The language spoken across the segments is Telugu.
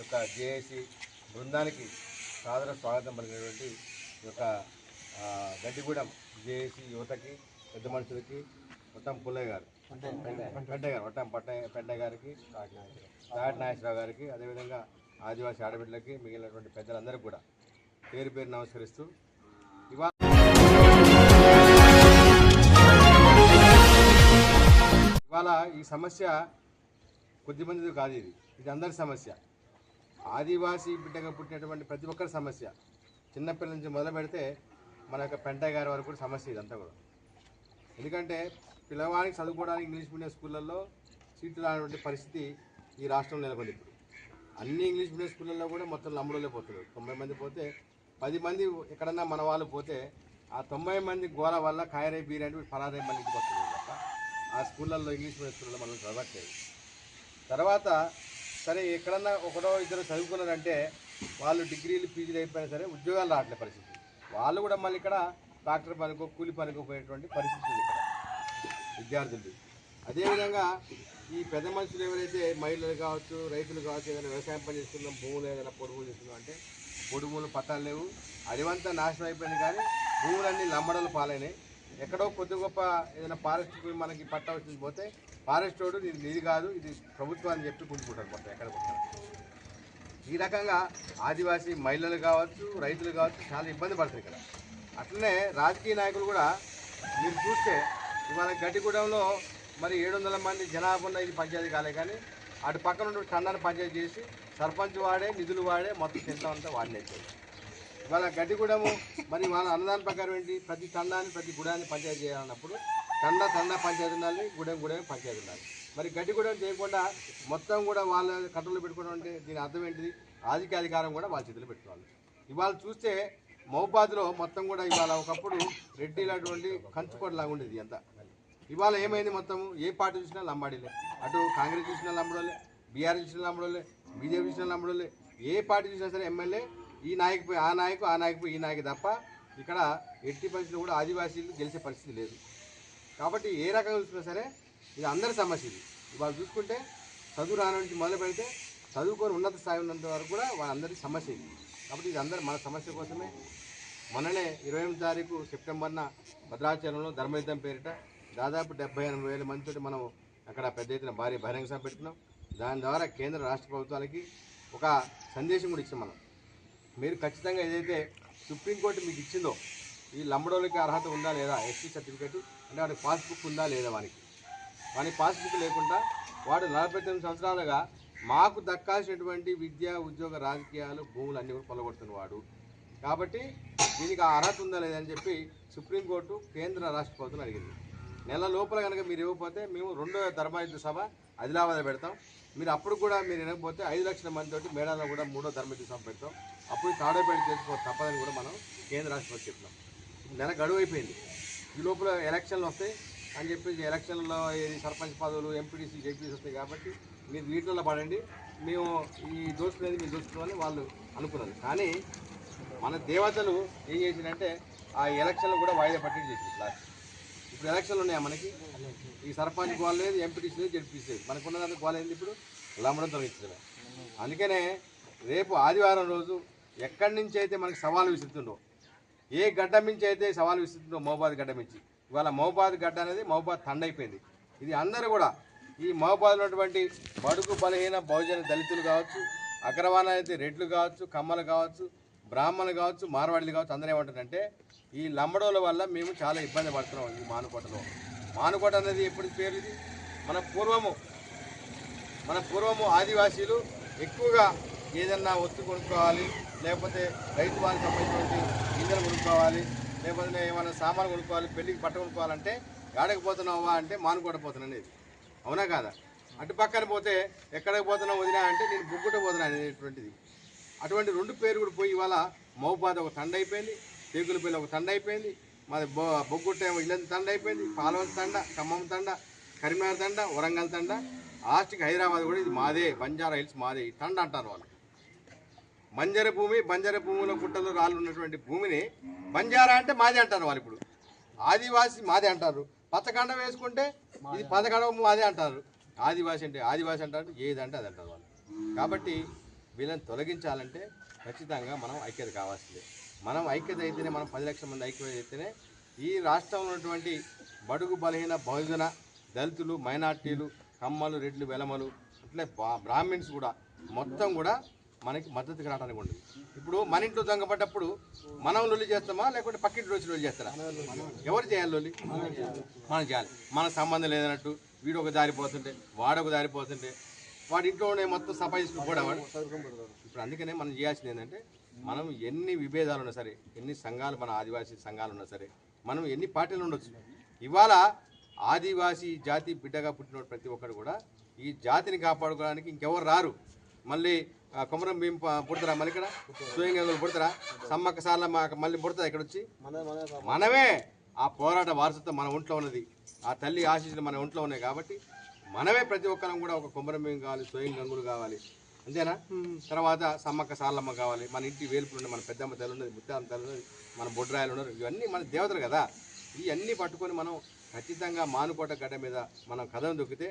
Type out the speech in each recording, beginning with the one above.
యొక్క జేఏసీ బృందానికి సాదర స్వాగతం పలికినటువంటి యొక్క గడ్డిగూడెం జేఏసీ యువతకి పెద్ద మనుషులకి మొత్తం పుల్లయ్య గారు. పెంట గారు మొత్తం పట్ట పెంట గారికి తాటి నాగేశ్వరరావు గారికి అదేవిధంగా ఆదివాసీ ఆడబిడ్డలకి మిగిలినటువంటి పెద్దలందరికీ కూడా పేరు పేరు నమస్కరిస్తూ ఇవాళ ఇవాళ ఈ సమస్య కొద్దిమందిది కాదు ఇది. ఇది అందరి సమస్య. ఆదివాసీ బిడ్డగా పుట్టినటువంటి ప్రతి ఒక్కరి సమస్య. చిన్నపిల్లల నుంచి మొదలు పెడితే మన యొక్క పెంటయ్య గారి వరకు కూడా సమస్య ఇదంతా కూడా. ఎందుకంటే పిల్లవాడికి చదువుకోవడానికి ఇంగ్లీష్ మీడియం స్కూళ్ళల్లో సీట్లు రానటువంటి పరిస్థితి ఈ రాష్ట్రంలో నెలకొంది ఇప్పుడు. అన్ని ఇంగ్లీష్ మీడియం స్కూళ్ళల్లో కూడా మొత్తం లంబడోలే పోతున్నారు. తొంభై మంది పోతే పది మంది ఎక్కడన్నా మన వాళ్ళు పోతే ఆ తొంభై మంది గోల వల్ల కాయరై బీరంటే అంటే పలారై మంది ఇంటికి వస్తుంది తప్ప ఆ స్కూళ్ళల్లో ఇంగ్లీష్ మీడియం స్కూళ్ళలో మనం చదవట్లేదు. తర్వాత సరే ఎక్కడన్నా ఒకటో ఇద్దరు చదువుకున్నారంటే వాళ్ళు డిగ్రీలు పీజీలు అయిపోయినా సరే ఉద్యోగాలు రావట్లే పరిస్థితి. వాళ్ళు కూడా మళ్ళీ ఇక్కడ డాక్టర్ పనికో కూలి పనికో పోయేటువంటి పరిస్థితి ఇక్కడ. విద్యార్థులు అదేవిధంగా ఈ పెద్ద మనుషులు ఎవరైతే మహిళలు కావచ్చు రైతులు కావచ్చు ఏదైనా వ్యవసాయం పని చేస్తున్నాం భూములు ఏదైనా పొడుగులు చేస్తున్నాం అంటే పొడుగులు పట్టాలు లేవు. అడివంతా నాశనం అయిపోయింది కానీ భూములన్నీ లంబడలు పాలైనాయి. ఎక్కడో కొద్ది గొప్ప ఏదైనా పారిస్థితి మనకి పట్ట వచ్చింది పోతే ఫారెస్ట్ రోడ్డు ఇది నీది కాదు ఇది ప్రభుత్వం అని చెప్పి గుంజుకుంటారు మొత్తం ఎక్కడ కొట్టారు ఈ రకంగా ఆదివాసీ మహిళలు కావచ్చు రైతులు కావచ్చు చాలా ఇబ్బంది పడుతుంది ఇక్కడ. అట్లనే రాజకీయ నాయకులు కూడా మీరు చూస్తే ఇవాళ గడ్డిగూడెంలో మరి ఏడు వందల మంది జనాభా ఉన్న ఇది పంచాయతీ కాలే కానీ అటు పక్కన ఉన్న తండాన్ని పంచాయతీ చేసి సర్పంచ్ వాడే నిధులు వాడే మొత్తం తింటా అంతా వాడినైతే ఇవాళ గడ్డిగూడెము మరి వాళ్ళ అన్నదాన ప్రకారం ఏంటి? ప్రతి తండాన్ని ప్రతి గుడాన్ని పంచాయతీ చేయాలన్నప్పుడు తండ తండ పంచాయతీ ఉండాలి గుడెం గుడెం పంచాయతీ ఉండాలి. మరి గడ్డిగూడెం చేయకుండా మొత్తం కూడా వాళ్ళ కట్టలు పెట్టుకోవడం అంటే దీని అర్థం ఏంటిది ఆధికారికారం అధికారం కూడా వాళ్ళ చేతిలో పెట్టుకోవాలి. ఇవాళ చూస్తే మహబాద్లో మొత్తం కూడా ఇవాళ ఒకప్పుడు రెడ్డి రెడ్డిలటువంటి కంచుకోటలాగా ఉండేది అంతా ఇవాళ ఏమైంది మొత్తం ఏ పార్టీ చూసినా లంబాడీలే. అటు కాంగ్రెస్ చూసినా లంబడోలే బీఆర్ఎస్ చూసినా లంబడోలే బీజేపీ చూసినా లంబడోలే. ఏ పార్టీ చూసినా సరే ఎమ్మెల్యే ఈ నాయకు పోయి ఆ నాయకు ఆ నాయకు పోయి ఈ నాయకు తప్ప ఇక్కడ ఎట్టి పరిస్థితులు కూడా ఆదివాసీలు గెలిచే పరిస్థితి లేదు. కాబట్టి ఏ రకంగా చూసినా సరే ఇది అందరి సమస్య ఇది. వాళ్ళు చూసుకుంటే చదువు రాని నుంచి మొదలు పెడితే చదువుకొని ఉన్నత స్థాయి ఉన్నంత వరకు కూడా వాళ్ళందరి సమస్య ఇది. కాబట్టి ఇది అందరి మన సమస్య కోసమే. మొన్ననే ఇరవై ఎనిమిది తారీఖు సెప్టెంబర్న భద్రాచలంలో ధర్మయుద్ధం పేరిట దాదాపు డెబ్బై ఎనభై వేల మందితో మనం అక్కడ పెద్ద ఎత్తున భారీ బహిరంగ సభ పెట్టుకున్నాం. దాని ద్వారా కేంద్ర రాష్ట్ర ప్రభుత్వాలకి ఒక సందేశం కూడా ఇచ్చాం మనం. మీరు ఖచ్చితంగా ఏదైతే సుప్రీంకోర్టు మీకు ఇచ్చిందో ఈ లంబడోళ్ళకి అర్హత ఉందా లేదా? ఎస్టీ సర్టిఫికేట్ అంటే వాడికి పాస్బుక్ ఉందా లేదా వానికి? వానికి పాస్బుక్ లేకుండా వాడు నలభై తొమ్మిది సంవత్సరాలుగా మాకు దక్కాల్సినటువంటి విద్య ఉద్యోగ రాజకీయాలు భూములు అన్నీ కూడా పొలగొడుతున్న వాడు. కాబట్టి దీనికి ఆ అర్హత ఉందా లేదని చెప్పి సుప్రీంకోర్టు కేంద్ర రాష్ట్ర ప్రభుత్వం అడిగింది. నెల లోపల కనుక మీరు ఇవ్వకపోతే మేము రెండో ధర్మయుద్ధ సభ ఆదిలాబాద్ పెడతాం. మీరు అప్పుడు కూడా మీరు వినకపోతే ఐదు లక్షల మంది తోటి మేడాలో కూడా మూడో ధర్మయుద్ధ సభ పెడతాం. అప్పుడు తాడేపల్లి చేసుకో తప్పదని కూడా మనం కేంద్ర రాష్ట్ర ప్రభుత్వం చెప్తున్నాం. నెల గడువు అయిపోయింది. ఈ లోపల ఎలక్షన్లు వస్తాయి అని చెప్పేసి ఎలక్షన్లో ఈ సర్పంచ్ పదవులు ఎంపీటీసీ జెడ్పీసీ వస్తాయి కాబట్టి మీరు వీటిలో పడండి. మేము ఈ దోచుకునేది మీరు దోచుకోవాలని వాళ్ళు అనుకున్నారు. కానీ మన దేవతలు ఏం చేసిందంటే ఆ ఎలక్షన్లు కూడా వాయిదా పట్టి చేసింది లాస్ట్. ఇప్పుడు ఎలక్షన్లు ఉన్నాయా మనకి? ఈ సర్పంచ్ గోల్ లేదు ఎంపీటీసీ లేదు జెడ్పీసీ లేదు. మనకు ఉన్నదంతా గోల్ ఏంది ఇప్పుడు? లమ్మడం తొలగించడమే అందుకనే రేపు ఆదివారం రోజు ఎక్కడి నుంచి అయితే మనకి సవాలు విసురుతుండో ఏ గడ్డ మించి అయితే సవాలు విస్తుందో మహబాద్ గడ్డ మించి. ఇవాళ మహబాద్ గడ్డ అనేది మహబాద్ తండైపోయింది. ఇది అందరూ కూడా ఈ మహబాద్లో ఉన్నటువంటి బడుగు బలహీన బహుజన దళితులు కావచ్చు అగ్రవాణ అయితే రెడ్లు కావచ్చు కమ్మలు కావచ్చు బ్రాహ్మణులు కావచ్చు మార్వాడీలు కావచ్చు అందరూ ఏమంటారంటే ఈ లంబడోల వల్ల మేము చాలా ఇబ్బంది పడుతున్నాం ఈ మానుకోటలో. మానుకోట అనేది ఎప్పుడు పేరు ఇది? మన పూర్వము. మన పూర్వము ఆదివాసీలు ఎక్కువగా ఏదన్నా వస్తు కొనుక్కోవాలి లేకపోతే రైతు వాళ్ళకి సంబంధించినటువంటి గింజలు కొనుక్కోవాలి లేకపోతే ఏమైనా సామాన్లు కొనుక్కోవాలి పెళ్ళికి బట్ట కొనుక్కోవాలంటే గాడకి పోతున్నావా అంటే మానుకోడపోతున్నా అనేది. అవునా కాదా? అటు పక్కన పోతే ఎక్కడికి పోతున్నావు వదినా అంటే నేను బుగ్గుట పోతున్నా అనేటువంటిది. అటువంటి రెండు పేరు కూడా పోయి ఇవాళ మౌబాద్ ఒక తండ అయిపోయింది తేగులపల్లి ఒక తండ అయిపోయింది మాది బొ బొగ్గుట్ట ఇల్లంత తండ అయిపోయింది పాలవల తండ ఖమ్మం తండ కరీంనగర్ తండ వరంగల్ తండ లాస్ట్కి హైదరాబాద్ కూడా ఇది మాదే బంజారా హిల్స్ మాదే ఈ తండ అంటారు వాళ్ళు. బంజర భూమి బంజర భూమిలో గుట్టలు రాళ్ళు ఉన్నటువంటి భూమిని బంజారా అంటే మాదే అంటారు వాళ్ళు ఇప్పుడు. ఆదివాసి మాదే అంటారు. పచ్చకండ వేసుకుంటే ఇది పచ్చకండ మాదే అంటారు. ఆదివాసి అంటే ఆదివాసి అంటారు ఏదంటే అది అంటారు వాళ్ళు. కాబట్టి వీళ్ళని తొలగించాలంటే ఖచ్చితంగా మనం ఐక్యత కావాల్సిందే. మనం ఐక్యత అయితేనే మనం పది లక్షల మంది ఐక్యత అయితేనే ఈ రాష్ట్రంలో ఉన్నటువంటి బడుగు బలహీన బహుజన దళితులు మైనార్టీలు కమ్మలు రెడ్లు వెలమలు అట్లే బ్రాహ్మిన్స్ కూడా మొత్తం కూడా మనకి మద్దతుకు రావడానికి ఉండదు. ఇప్పుడు మన ఇంట్లో దొంగపడ్డప్పుడు మనం లొల్లి చేస్తామా లేకుంటే పక్కింటి రోజు లొల్లి చేస్తారా? ఎవరు చేయాలి లొల్లి? మనం చేయాలి. మన సంబంధం లేదన్నట్టు వీడు ఒక దారి పోతుంటే వాడు ఒక దారి పోతుంటే వాడి ఇంట్లో ఉండే మొత్తం సఫాయి కూడా వాడు. ఇప్పుడు అందుకనే మనం చేయాల్సింది ఏంటంటే మనం ఎన్ని విభేదాలు ఉన్నా సరే ఎన్ని సంఘాలు మన ఆదివాసీ సంఘాలు ఉన్నా సరే మనం ఎన్ని పార్టీలు ఉండొచ్చు. ఇవాళ ఆదివాసీ జాతి బిడ్డగా పుట్టిన ప్రతి ఒక్కరు కూడా ఈ జాతిని కాపాడుకోవడానికి ఇంకెవరు రారు. మళ్ళీ కొమరం భీం ప- పుడతారా మళ్ళీ ఇక్కడ? స్వయంగా పుడతారా? సమ్మక్క సార్ల మా- మళ్ళీ పుడతారా ఇక్కడ వచ్చి? మనమే ఆ పోరాట వారసత్వం మన ఒంట్లో ఉన్నది. ఆ తల్లి ఆశీస్సులు మన ఒంట్లో ఉన్నాయి కాబట్టి మనమే ప్రతి ఒక్కరం కూడా ఒక కొమరం భీం కావాలి స్వయం గంగులు కావాలి. అంతేనా? తర్వాత సమ్మక్క సార్లమ్మ కావాలి. మన ఇంటి వేలుపులు ఉన్నాయి మన పెద్దమ్మ తల్లి ఉన్నది ముత్తామ్మ తల్లి ఉన్నది మన బొడ్రాయలు ఉన్నారు. ఇవన్నీ మన దేవతలు కదా! ఇవన్నీ పట్టుకొని మనం ఖచ్చితంగా మానుకోట గడ్డ మీద మనం కథను దొక్కితే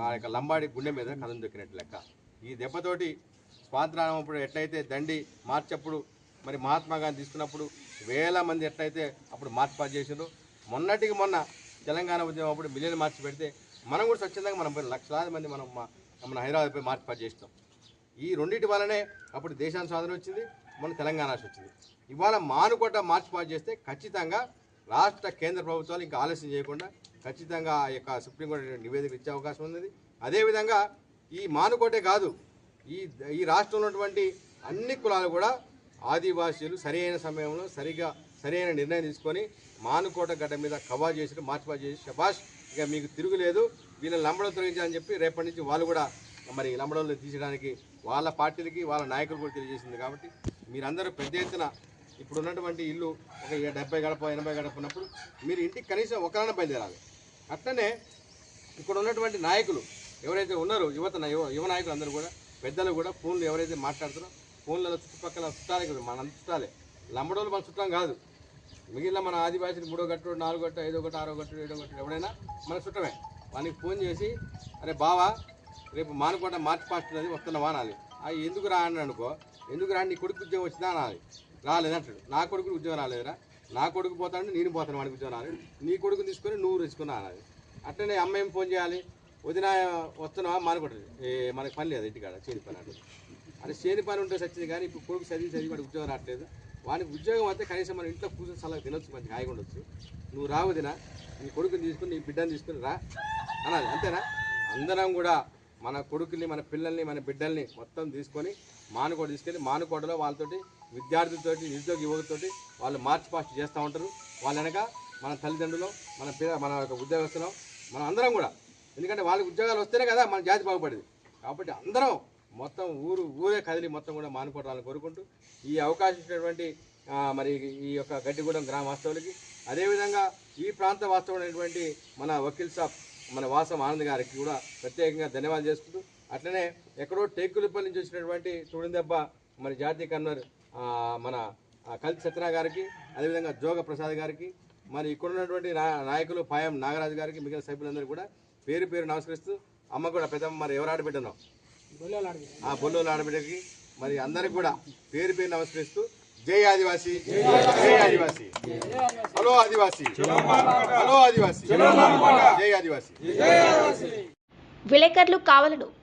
ఆ యొక్క లంబాడి గుండె మీద కథను దొక్కినట్టు లెక్క. ఈ దెబ్బతోటి స్వాతంత్రం అప్పుడు ఎట్లయితే దండి మార్చప్పుడు మరి మహాత్మా గాంధీ తీసుకున్నప్పుడు వేల మంది ఎట్లయితే అప్పుడు మార్చి పాస్ చేసిండ్రు మొన్నటికి మొన్న తెలంగాణ ఉద్యమం అప్పుడు మిలియన్ మార్చి పెడితే మనం కూడా స్వచ్ఛందంగా మనం పోయి లక్షలాది మంది మనం మన హైదరాబాద్ పోయి మార్చి పాస్ చేస్తాం ఈ రెండింటి వల్లనే అప్పుడు దేశానికి స్వాతంత్రం వచ్చింది మన తెలంగాణ వచ్చింది. ఇవాళ మానుకోట మార్చి పాస్ చేస్తే ఖచ్చితంగా రాష్ట్ర కేంద్ర ప్రభుత్వాలు ఇంకా ఆలస్యం చేయకుండా ఖచ్చితంగా ఆ యొక్క సుప్రీంకోర్టు నివేదిక ఇచ్చే అవకాశం ఉన్నది. అదేవిధంగా ఈ మానుకోటే కాదు. ఈ ఈ రాష్ట్రంలో ఉన్నటువంటి అన్ని కులాలు కూడా ఆదివాసీలు సరైన సమయంలో సరిగా సరైన నిర్ణయం తీసుకొని మానుకోట గడ్డ మీద కవా చేసి మార్చిపా చేసి శబాష్ ఇక మీకు తిరుగులేదు వీళ్ళని లంబడం తొలగించాలని చెప్పి రేపటి నుంచి వాళ్ళు కూడా మరి లంబడంలో తీసడానికి వాళ్ళ పార్టీలకి వాళ్ళ నాయకులు కూడా తెలియజేసింది కాబట్టి మీరందరూ పెద్ద ఎత్తున ఇప్పుడు ఉన్నటువంటి ఇల్లు ఒక డెబ్బై గడప ఎనభై గడప ఉన్నప్పుడు మీరు ఇంటికి కనీసం ఒకరైనా బయలుదేరాలి. అట్లనే ఇక్కడ ఉన్నటువంటి నాయకులు ఎవరైతే ఉన్నారో యువత యువ యువ నాయకులు అందరూ కూడా పెద్దలు కూడా ఫోన్లు ఎవరైతే మాట్లాడుతారో ఫోన్లలో చుట్టుపక్కల చుట్టాలే కదా మన చుట్టాలే. లంబడోళ్ళు మన చుట్టం కాదు. మిగిలిన మన ఆదివాసీలు మూడో గట్టు నాలుగో గట్టు ఐదో గట్టు ఆరో గట్టు ఏడో గట్టు ఎవడైనా మన చుట్టమే. వానికి ఫోన్ చేసి అరే బావా రేపు మానుకోట మార్చి పాస్ట్ ఉన్నది వస్తున్నావా అనాలి అవి ఎందుకు రా అని అనుకో ఎందుకు రా నీ కొడుకు ఉద్యోగం వచ్చిందా అనాలి రాలేదంటాడు నా కొడుకు ఉద్యోగం రాలేదురా. నా కొడుకు పోతాడు నేను పోతాను వాడికి ఉద్యోగం రాలేదు. నీ కొడుకు తీసుకొని నువ్వు తెచ్చుకున్నా అనాలి అట్లనే అమ్మ ఏం ఫోన్ చేయాలి? వదిన వస్తున్నావా మానకూడదు ఏ మనకి పని లేదు ఇంటికాడ చేని పని అంటే. అరే చేని పని ఉంటే సచ్చింది కానీ ఇప్పుడు కొడుకు చదివి చదివి వాడికి ఉద్యోగం రావట్లేదు. వానికి ఉద్యోగం అయితే కనీసం మన ఇంట్లో కూర్చొని సలహా తినొచ్చు మంచి హాయిగా ఉండొచ్చు. నువ్వు రావు వదిన నీ కొడుకుని తీసుకుని నీ బిడ్డని తీసుకుని రా అనాలి అంతేనా? అందరం కూడా మన కొడుకుల్ని మన పిల్లల్ని మన బిడ్డల్ని మొత్తం తీసుకొని మానుకోట తీసుకెళ్ళి మానుకోటలో వాళ్ళతోటి విద్యార్థులతోటి నిరుద్యోగ యువకులతోటి వాళ్ళు మార్చి పాస్ట్ చేస్తూ ఉంటారు. వాళ్ళ వెనక మన తల్లిదండ్రులు మన పిల్ల మన యొక్క ఉద్యోగస్తులు మనం అందరం కూడా ఎందుకంటే వాళ్ళకి ఉద్యోగాలు వస్తేనే కదా మన జాతి బాగుపడేది. కాబట్టి అందరం మొత్తం ఊరు ఊరే కదిలి మొత్తం కూడా మానుకోవడాలని కోరుకుంటూ ఈ అవకాశం ఇచ్చినటువంటి మరి ఈ యొక్క గడ్డిగూడెం గ్రామ వాస్తవులకి అదేవిధంగా ఈ ప్రాంత వాస్తవమైనటువంటి మన వకీల్ సాబ్ మన వాసం ఆనంద్ గారికి కూడా ప్రత్యేకంగా ధన్యవాదాలు చేసుకుంటూ అట్లనే ఎక్కడో టేకులపల్లి నుంచి వచ్చినటువంటి చూడిందెబ్బ మరి జాతీయ కన్వర్ మన కల్ కల్తి సత్యనా గారికి అదేవిధంగా జోగ ప్రసాద్ గారికి మరి ఇక్కడ ఉన్నటువంటి నా- నాయకులు పాయం నాగరాజు గారికి మిగిలిన సభ్యులందరూ కూడా పేరు పేరు నమస్కరిస్తూ అమ్మ కూడా పెద్దమ్మ మరి ఎవరు ఆడబిడ్డనో? ఆ బొల్లోల ఆడబిడ్డకి మరి అందరికి కూడా పేరు పేరు నమస్కరిస్తూ జై ఆదివాసి జై ఆదివాసి. Hello Adivasi hello Adivasi. జై ఆదివాసి. విలేకరులు కావాలను